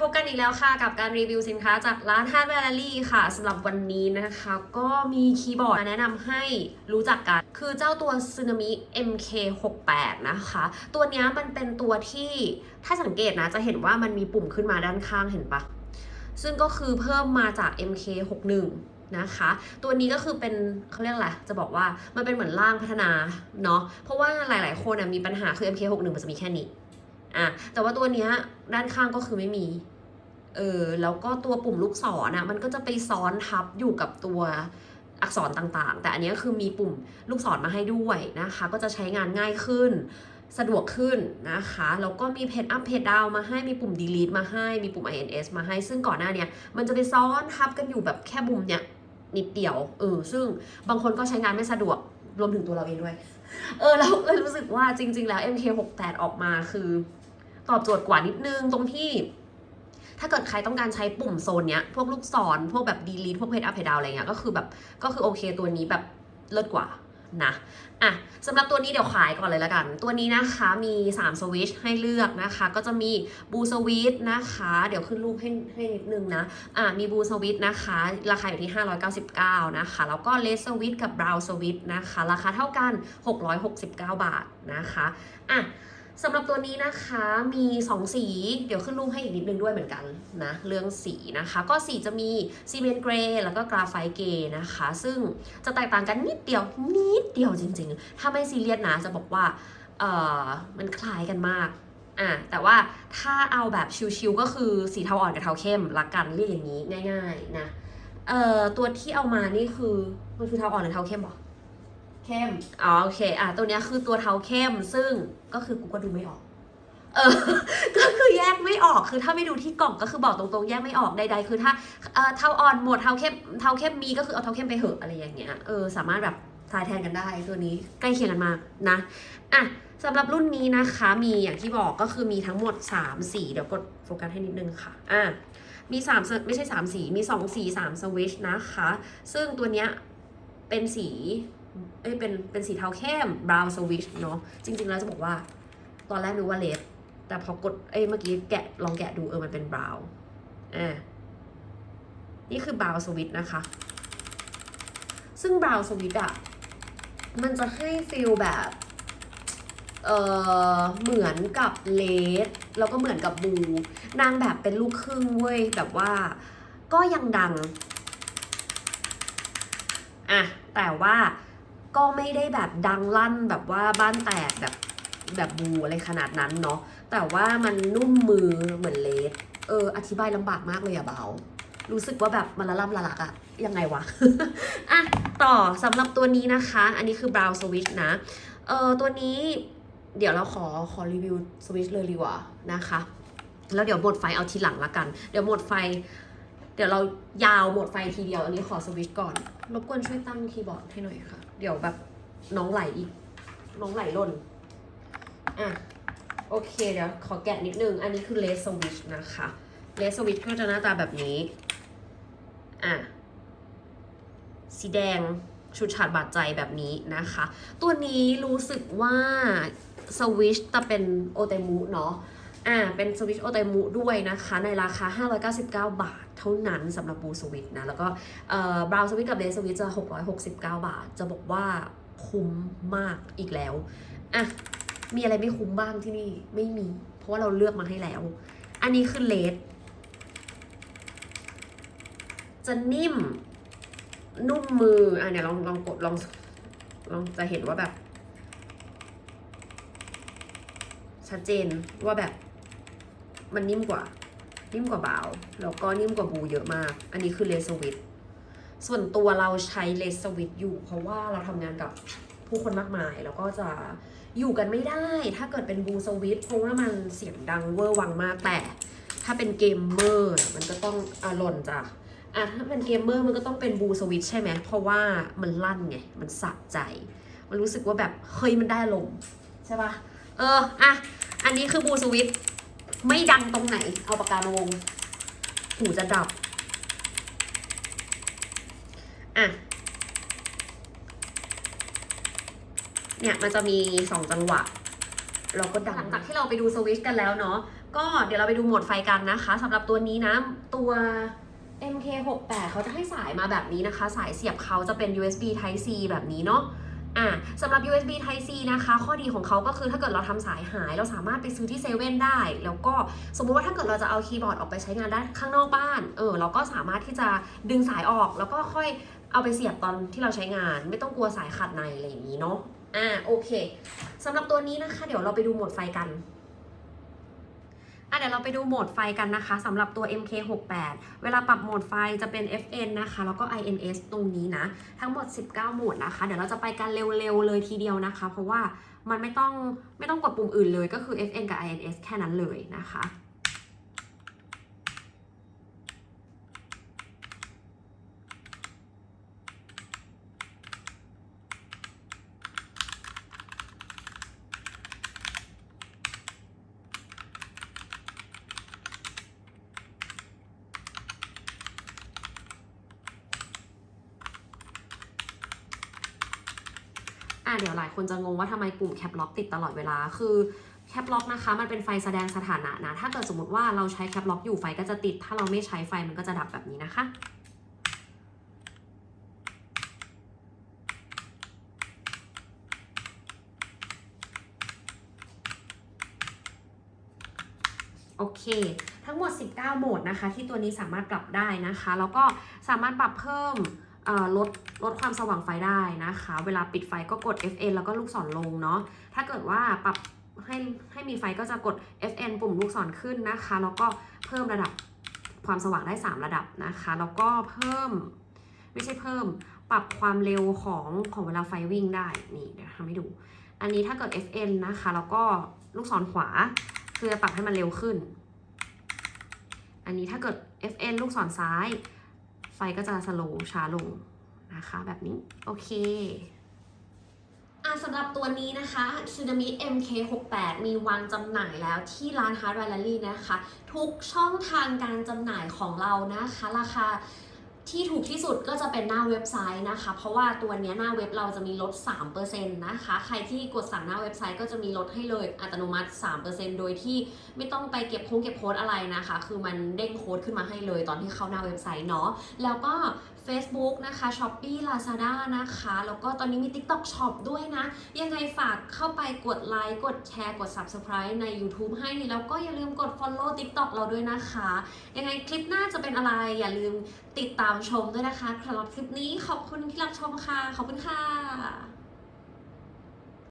พบกันอีกแล้วค่ะ กับการรีวิวสินค้าจากร้านฮาร์ดแวร์ลี่ค่ะสำหรับวันนี้นะคะ ก็มีคีย์บอร์ดมาแนะนำให้รู้จักกัน คือเจ้าตัว Tsunami MK68 นะคะ ตัวนี้มันเป็นตัวที่ถ้าสังเกตนะ จะเห็นว่ามันมีปุ่มขึ้นมาด้านข้างเห็นปะ ซึ่งก็คือเพิ่มมาจาก MK61 นะคะ ตัวนี้ก็คือเป็นเขาเรียกอะไร จะบอกว่ามันเป็นเหมือนร่างพัฒนาเนาะ เพราะว่าหลาย ๆ คนอะมีปัญหาคือ MK61 มันจะมีแค่นี้ อะแต่ว่าตัวเนี้ยด้านข้างก็คือไม่มีเออแล้วก็ตัวปุ่มลูกศรนะมันก็จะไปซ้อนทับอยู่กับตัวอักษรต่างๆ แต่อันเนี้ยคือมีปุ่มลูกศรมาให้ด้วยนะคะ ก็จะใช้งานง่ายขึ้น สะดวกขึ้นนะคะแล้วก็มีเพจอัพเพจดาวมาให้มีปุ่ม delete มาให้มีปุ่ม ins มาให้ ซึ่งก่อนหน้าเนี้ยมันจะไปซ้อนทับกันอยู่แบบแค่ปุ่มเนี้ยนิดเดียวเออซึ่งบางคนก็ใช้งานไม่สะดวกรวมถึงตัวเราเองด้วย เออเราเลยรู้สึกว่าจริง ๆ แล้ว MK68 ออกมาคือ ตอบโจทย์กว่านิดนึงตรงที่ ถ้าเกิดใครต้องการใช้ปุ่มโซนเนี้ย พวกลูกศรพวกแบบ delete พวก page up page down อะไรเงี้ยก็คือแบบก็คือโอเคตัวนี้แบบเลิศกว่านะอะสำหรับตัวนี้เดี๋ยวขายก่อนเลยละกัน ตัวนี้นะคะมี3สวิตช์ให้เลือกนะคะ ก็จะมีบูสวิตนะคะ เดี๋ยวขึ้นรูปให้ให้นิดนึงนะอะมีบูสวิตนะคะ ราคาอยู่ที่ 599 นะคะ แล้วก็เลสสวิตกับบราวสวิตนะคะ ราคาเท่ากัน 669 บาทนะคะอะ สำหรับตัวนี้นะคะมี 2 สี เดี๋ยวขึ้นรูปให้อีกนิดนึงด้วยเหมือนกันนะ เรื่องสีนะคะ ก็สีจะมีซีเมนต์เกรย์แล้วก็กราไฟต์เกรย์นะคะ ซึ่งจะแตกต่างกันนิดเดียว นิดเดียวจริงๆ ถ้าไม่ซีเรียสนะจะบอกว่าเออมันคล้ายกันมากอะแต่ว่าถ้าเอาแบบชิวๆก็คือสีเทาอ่อนกับเทาเข้มละกันเรียกอย่างนี้ง่าย ๆ นะเอ่อตัวที่เอามานี่คือมันคือเทาอ่อนหรือเทาเข้มหรอ เข้ม อ๋อโอเค อะตัวเนี้ยคือตัวเทาเข้ม ซึ่งก็คือกูก็ดูไม่ออก เออ ก็คือแยกไม่ออก คือถ้าไม่ดูที่กล่องก็คือบอกตรงๆ แยกไม่ออกใด ๆ คือถ้าเอ่อเทาอ่อนหมดเทาเข้ม เทาเข้มมีก็คือเอาเทาเข้มไปเหอะอะไรอย่างเงี้ย เออสามารถแบบทายแทนกันได้ตัวนี้ใกล้เคียงกันมากนะ อะสำหรับรุ่นนี้นะคะมีอย่างที่บอกก็คือมีทั้งหมด 3 สี เดี๋ยวกดโฟกัสให้นิดนึงค่ะ อะมี3สไม่ใช่ 3 สี มี 2 สี 3 สวิชนะคะ ซึ่งตัวเนี้ยเป็นสี เอ้ยเป็นเป็นสีเทาเข้ม brown switch เนาะจริง ๆ แล้วจะบอกว่า ตอนแรกนึกว่าเลดแต่พอกดเอ้ยเมื่อกี้แกะลองแกะดูเออมันเป็น brown อ่านี่คือ brown switch นะคะ ซึ่ง brown switch อะมันจะให้ฟีลแบบเออเหมือนกับเลดแล้วก็เหมือนกับบู นางแบบเป็นลูกครึ่งเว้ยแบบว่าก็ยังดัง อะ แต่ว่า ก็ไม่ได้แบบดังลั่นแบบว่าบ้านแตกแบบแบบบูอะไรขนาดนั้นเนาะแต่ว่ามันนุ่มมือเหมือนเลสเอออธิบายลำบากมากเลยอะเบารู้สึกว่าแบบมันละล่ำละลักอะยังไงวะ อะ ต่อสำหรับตัวนี้นะคะ อันนี้คือ brown switch นะ เออตัวนี้เดี๋ยวเราขอขอรีวิวสวิตช์เลยดีกว่านะคะ แล้วเดี๋ยวหมดไฟเอาทีหลังละกัน เดี๋ยวหมดไฟ เดี๋ยวเรายาวหมดไฟทีเดียว อันนี้ขอสวิตช์ก่อน รบกวนช่วยตั้งคีย์บอร์ดให้หน่อยค่ะ เดี๋ยวแบบน้องไหลอีก น้องไหลล่น อะ โอเคเดี๋ยวขอแกะนิดนึง อันนี้คือเลสสวิชนะคะเลสสวิชก็จะหน้าตาแบบนี้ อะ สีแดงชุดฉาดบาดใจแบบนี้นะคะ ตัวนี้รู้สึกว่าสวิชจะเป็นโอเตมุเนาะ อ่าเป็นสวิชโอเตมุด้วยนะคะ ในราคา 599 บาท เท่านั้นสำหรับบูสวิตนะ แล้วก็เอ่อบราวสวิตกับเลสวิตจะ 669 บาท จะบอกว่าคุ้มมากอีกแล้วอะมีอะไรไม่คุ้มบ้างที่นี่ไม่มี เพราะว่าเราเลือกมาให้แล้ว อันนี้คือเลสจะนิ่ม นุ่มมืออะเนี่ยลองลองกดลองลองจะเห็นว่าแบบ ชัดเจนว่าแบบ มันนิ่มกว่า นิ่มกว่าเบาแล้วก็นิ่มกว่าบูเยอะมาก อันนี้คือเลสวิตส่วนตัวเราใช้เลสวิตอยู่ เพราะว่าเราทำงานกับผู้คนมากมาย แล้วก็จะอยู่กันไม่ได้ ถ้าเกิดเป็นบูสวิตเพราะว่ามันเสียงดังเวอร์วังมากแต่ ถ้าเป็นเกมเมอร์มันก็ต้องอารอนจ้ะอะถ้าเป็นเกมเมอร์มันก็ต้องเป็นบูสวิตใช่ไหมเพราะว่ามันลั่นไงมันสะใจ มันรู้สึกว่าแบบเฮ้ยมันได้ลมใช่ปะเอออะอันนี้คือบูสวิต ไม่ดังตรงไหน เอาปากกามาวง หูจะดับ อะ เนี่ยมันจะมีสองจังหวะ เราก็ดังหลังจากที่เราไปดูสวิชกันแล้วเนาะ ก็เดี๋ยวเราไปดูโหมดไฟกันนะคะสำหรับตัวนี้นะ ตัว MK68 เขาจะให้สายมาแบบนี้นะคะ สายเสียบเขาจะเป็น USB Type C แบบนี้เนาะ อะสำหรับ USB Type C นะคะ ข้อดีของเขาก็คือถ้าเกิดเราทำสายหาย เราสามารถไปซื้อที่เซเว่นได้ แล้วก็สมมุติว่าถ้าเกิดเราจะเอาคีย์บอร์ดออกไปใช้งานด้ข้างนอกบ้าน เออเราก็สามารถที่จะดึงสายออก แล้วก็ค่อยเอาไปเสียบตอนที่เราใช้งาน ไม่ต้องกลัวสายขาดในอะไรอย่างนี้เนาะ อ่าโอเคสำหรับตัวนี้นะคะ เดี๋ยวเราไปดูโหมดไฟกัน อะเดี๋ยวเราไปดูโหมดไฟกันนะคะสำหรับตัว MK68 เวลาปรับโหมดไฟจะเป็น FN นะคะ แล้วก็ INS ตรงนี้นะ ทั้งหมด 19 โหมดนะคะ เดี๋ยวเราจะไปกันเร็วๆเลยทีเดียวนะคะ เพราะว่ามันไม่ต้องไม่ต้องกดปุ่มอื่นเลยก็คือ FN กับ INS แค่นั้นเลยนะคะ อะเดี๋ยวหลายคนจะงงว่าทำไมปุ่มแคปล็อกติดตลอดเวลา คือแคปล็อกนะคะ มันเป็นไฟแสดงสถานะนะ ถ้าเกิดสมมติว่าเราใช้แคปล็อกอยู่ไฟก็จะติด ถ้าเราไม่ใช้ไฟมันก็จะดับแบบนี้นะคะ โอเคทั้งหมด 19 โหมดนะคะ ที่ตัวนี้สามารถปรับได้นะคะ แล้วก็สามารถปรับเพิ่มลด ลดความสว่างไฟได้นะคะ เวลาปิดไฟก็กด FN แล้วก็ลูกศรลงเนาะ ถ้าเกิดว่าปรับให้ให้มีไฟก็จะกด FN ปุ่มลูกศรขึ้นนะคะ แล้วก็เพิ่มระดับความสว่างได้ 3 ระดับนะคะ แล้วก็เพิ่มไม่ใช่เพิ่ม ปรับความเร็วของของเวลาไฟวิ่งได้ นี่เดี๋ยวทำให้ดู อันนี้ถ้าเกิด FN นะคะ แล้วก็ลูกศรขวา คือจะปรับให้มันเร็วขึ้น อันนี้ถ้าเกิด FN ลูกศรซ้าย ไฟก็จะสโลว์ช้าลง นะคะแบบนี้ โอเคอะสำหรับตัวนี้นะคะซูนามิ MK68 มีวางจำหน่ายแล้วที่ร้าน Hard Rally นะคะ ทุกช่องทางการจำหน่ายของเรานะคะ ราคาที่ถูกที่สุดก็จะเป็นหน้าเว็บไซต์นะคะ เพราะว่าตัวนี้หน้าเว็บเราจะมีลด 3%นะคะ ใครที่กดสั่งหน้าเว็บไซต์ก็จะมีลดให้เลยอัตโนมัติ 3%โดยที่ไม่ต้องไปเก็บโค้งเก็บโค้ดอะไรนะคะ คือมันเด้งโค้ดขึ้นมาให้เลยตอนที่เข้าหน้าเว็บไซต์เนาะ แล้วก็ Facebook นะคะ Shopee Lazada นะคะ แล้วก็ตอนนี้มี TikTok Shop ด้วยนะ ยังไงฝากเข้าไปกดไลค์กดแชร์กด Subscribe ใน YouTube ให้ แล้วก็อย่าลืมกด Follow TikTok เราด้วยนะคะ ยังไงคลิปหน้าจะเป็นอะไร อย่าลืมติดตามชมด้วยนะคะสำหรับคลิปนี้ขอบคุณที่รับชมค่ะ ขอบคุณค่ะ